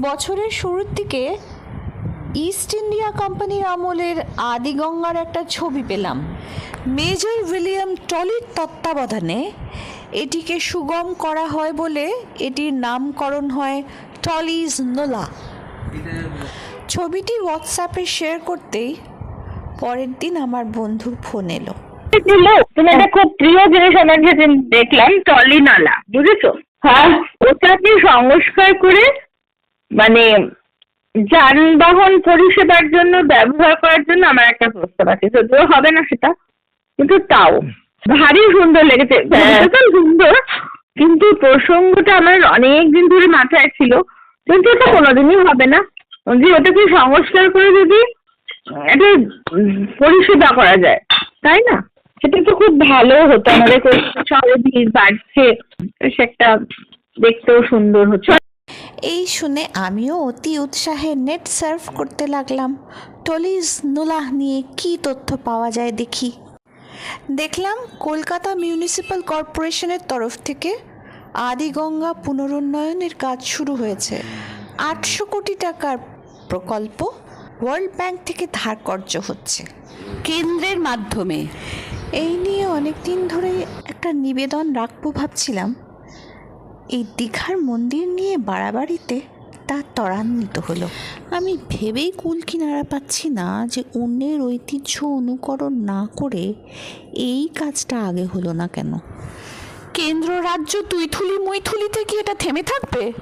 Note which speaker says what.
Speaker 1: বছরের শুরুর দিকে ইস্ট ইন্ডিয়া কোম্পানির আমলের আদিগঙ্গার একটা ছবি পেলাম। মেজর উইলিয়াম টলির তত্ত্বাবধানে এটিকে সুগম করা হয় বলে এটির নামকরণ হয় টলিজ নোলা ছবিটি হোয়াটসঅ্যাপে শেয়ার করতেই পরের দিন আমার বন্ধুর ফোন এলো।
Speaker 2: ছিল তুমি একটা খুব প্রিয় জিনিস আমার দেখলাম টলি নালা বুঝেছ? হ্যাঁ। ওটাকে সংস্কার করে মানে যানবাহন পরিষেবার জন্য ব্যবহার করার জন্য আমার একটা প্রস্তাব আছে। যদিও হবে না সেটা কিন্তু তাও। ভারী সুন্দর লেগেছে। তো? সুন্দর। কিন্তু প্রসঙ্গটা আমার অনেক দিন ধরে মাথায় ছিল। কিন্তু এটা কোনোদিনই হবে না। যে ওটাকে সংস্কার করে যদি একটা পরিষেবা করা যায় তাই না? সেটা তো খুব ভালো হতো। আমাদের শহরে ভিড় বাড়ছে। একটা দেখতেও সুন্দর হচ্ছে
Speaker 1: এই শুনে আমিও অতি উৎসাহে নেট সার্ফ করতে লাগলাম। টলিজ নোলাহ নিয়ে কি তথ্য পাওয়া যায় দেখি। দেখলাম কলকাতা মিউনিসিপ্যাল কর্পোরেশনের তরফ থেকে আদিগঙ্গা পুনরুন্নয়নের কাজ শুরু হয়েছে। আটশো কোটি টাকার প্রকল্প ওয়ার্ল্ড ব্যাংক থেকে ধার কর্য হচ্ছে।
Speaker 3: কেন্দ্রের মাধ্যমে।
Speaker 1: এই নিয়ে অনেক দিন ধরে একটা নিবেদন রাখব ভাবছিলাম। এই দীঘার মন্দির নিয়ে বাড়াবাড়িতে তা ত্বরান্বিত হলো। আমি ভেবেই কুল কিনারা পাচ্ছি না যে অন্যের ঐতিহ্য অনুকরণ না করে এই কাজটা আগে হলো না কেন? কেন্দ্র রাজ্য তুইথুলি মৈথুলিতে কি এটা থেমে থাকবে?